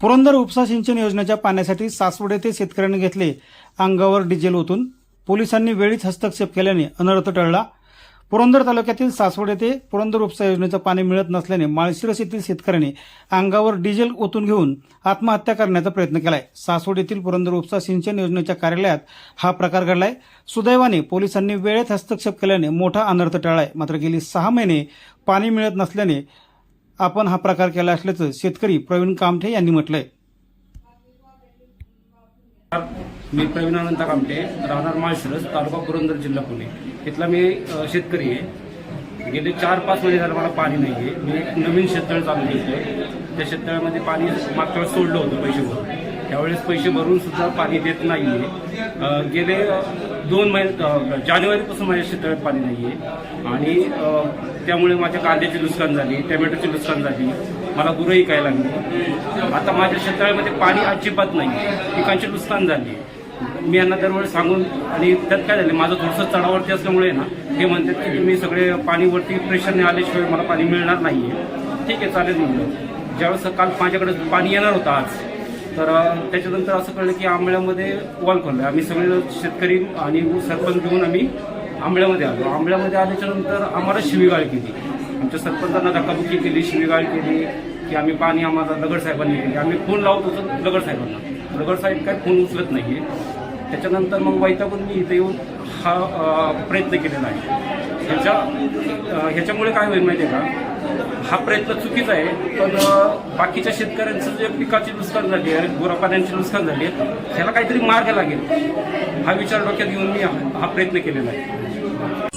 पुरंदर उपसा सिंचन योजनेच्या पाण्यासाठी सासवड येथे शेतकऱ्यांनी घेतले अंगावर डिझेल ओतून. पोलिसांनी वेळीच हस्तक्षेप केल्याने अनर्थ टळला. पुरंदर तालुक्यातील सासवड येथे पुरंदर उपसा योजनेचं पाणी मिळत नसल्याने माळशिरस येथील शेतकऱ्यांनी अंगावर डिझेल ओतून घेऊन आत्महत्या करण्याचा प्रयत्न केलाय. सासवड येथील पुरंदर उपसा सिंचन योजनेच्या कार्यालयात हा प्रकार घडलाय. सुदैवाने पोलिसांनी वेळेत हस्तक्षेप केल्याने मोठा अनर्थ टळलाय. मात्र गेली सहा महिने पाणी मिळत नसल्याने आपण हा प्रकार केला असल्याचं शेतकरी प्रवीण कामठे यांनी म्हटलंय. मी प्रवीण अनंत कामठे राहणार माळशिरस तालुका पुरंदर जिल्हा पुणे. इथला मी शेतकरी आहे. गेले चार पाच महिने झालं मला पाणी नाही आहे मी एक नवीन शेततळ चालू केलं त्या शेततळ्यामध्ये पाणी मागच्या वेळेस सोडलं होतं पैसे भरून. त्यावेळेस पैसे भरून सुद्धा पाणी देत नाही आहे गेले दोन महिने जानेवारीपासून माझ्या शेतळ्यात पाणी नाही आहे आणि त्यामुळे माझ्या कांद्याची नुकसान झाली टोमॅटोची नुकसान झाली मला गुरं काय लागली. आता माझ्या शेतळ्यामध्ये पाणी अजिबात नाही पिकांचे नुकसान झाली. मी यांना दरवेळेस सांगून आणि त्यात काय झालं माझं थोडंसं चढावरती असल्यामुळे ना हे म्हणतात की तुम्ही सगळे पाणीवरती प्रेशरने आल्याशिवाय मला पाणी मिळणार नाही आहे ठीक आहे चालेल म्हणलं. ज्यावेळेस काल माझ्याकडे पाणी येणार होतं आज तर त्याच्यानंतर असं कळलं की आंबळ्यामध्ये वॉल खोललं. आम्ही सगळे शेतकरी आणि सरपंच घेऊन आम्ही आंबळ्यामध्ये आलो. आंबळ्यामध्ये आल्याच्यानंतर आम्हाला शिवीगाळ केली. आमच्या सरपंचांना धक्काबुक्की केली शिवीगाळ केली की आम्ही पाणी आम्हाला दगडसाहेबांनी केली आम्ही फोन लावत होतो दगडसाहेबांना दगडसाहेब काय फोन उचलत नाहीये. त्याच्यानंतर मग वैतागून मी इथे येऊन हा प्रयत्न केलेला आहे. ह्याच्या ह्याच्यामुळे काय होईल माहिती आहे का? हा प्रयत्न चुकीचा आहे पण बाकीच्या शेतकऱ्यांचं जे पिकाची नुकसान झाली आहे गोरापाण्यांची नुकसान झाली आहे ह्याला काहीतरी मार्ग लागेल. हा विचार डोक्यात घेऊन मी हा प्रयत्न केलेला आहे.